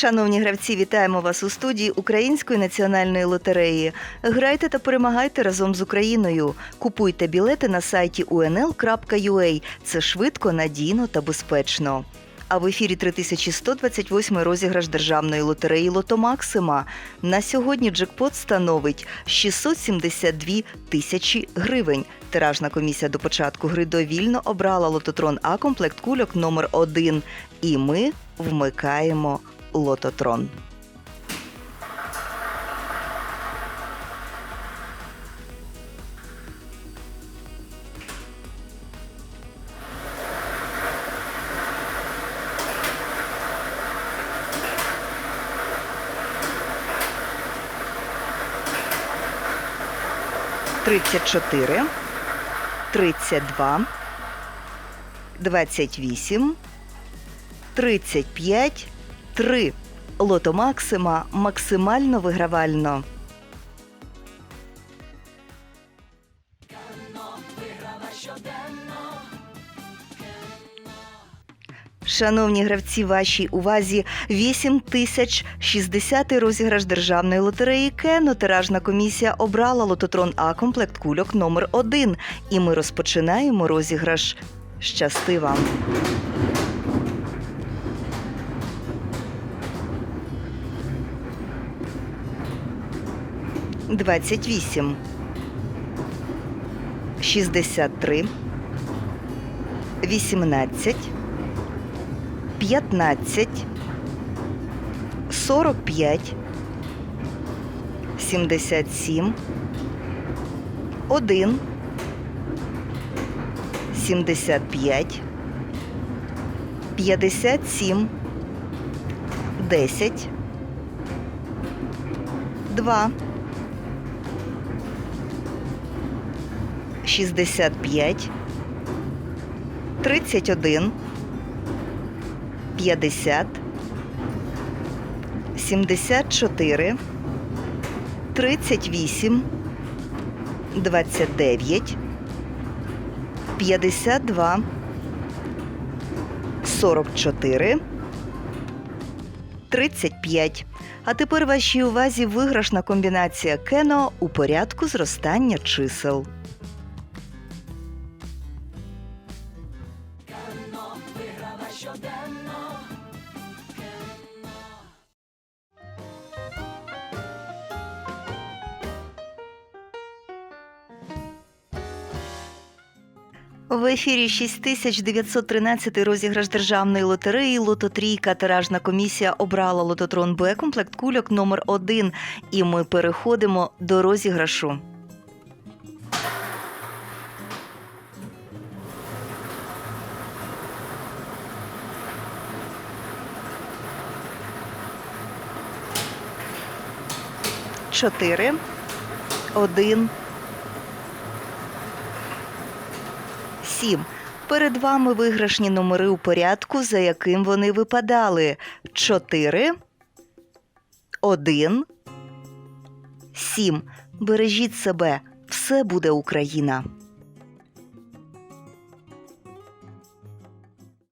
Шановні гравці, вітаємо вас у студії Української національної лотереї. Грайте та перемагайте разом з Україною. Купуйте білети на сайті unl.ua. Це швидко, надійно та безпечно. А в ефірі 3128 розіграш державної лотереї Лото Максима. На сьогодні джекпот становить 672 тисячі гривень. Тиражна комісія до початку гри довільно обрала лототрон А комплект кульок номер 1 І ми вмикаємо лототрон. Тридцять чотири, тридцять два, двадцять вісім, тридцять п'ять, три. Лото Максима максимально вигравально. Шановні гравці, вашій увазі 8 тисяч 60 розіграш державної лотереї Кено. Тиражна комісія обрала лототрон А комплект кульок номер 1 І ми розпочинаємо розіграш. Щасти вам! Двадцять вісім. Шістдесят три. Вісімнадцять. 15, 45, 77, 1, 75, 57, 10, 2, 65, 31, 50, 74, 38, 29, 52, 44, 35. А тепер вашій увазі виграшна комбінація кено у порядку зростання чисел. В ефірі 6913 розіграш державної лотереї Лототрійка. Тиражна комісія обрала лототрон Б комплект кульок номер 1 І ми переходимо до розіграшу. Чотири, один, сім. Перед вами виграшні номери у порядку, за яким вони випадали. Чотири, один, сім. Бережіть себе. Все буде Україна.